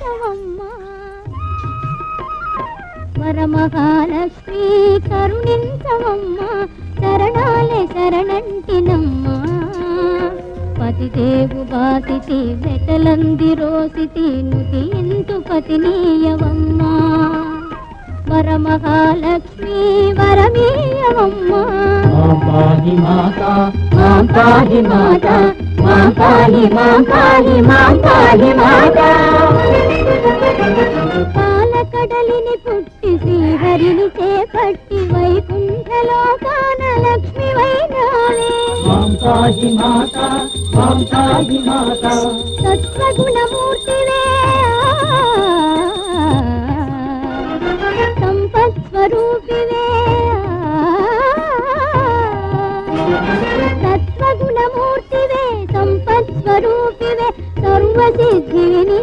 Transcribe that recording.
కరుణించవమ్మా వరమహాలక్ష్మి కరుణించవమ్మా శరణాలే శరణంటినమ్మా. పతిదేవు బాసితి వెతలంది రోసితి నుతి ఇంతు పతినీయవమ్మా. వరమహాలక్ష్మి వరమీయవమ్మా. మాం మాత మాం మాత మాం పాహి మాం మాత. పాలకడలిని పుట్టి శ్రీహరిని చేపట్టి వైకుంఠలోకాన లక్ష్మి వైనాలే సత్వగుణమూర్తివే సంపత్ స్వరూపివే సత్వగుణమూర్తివే. సంపత్ స్వరూపివే సర్వసిద్ధివి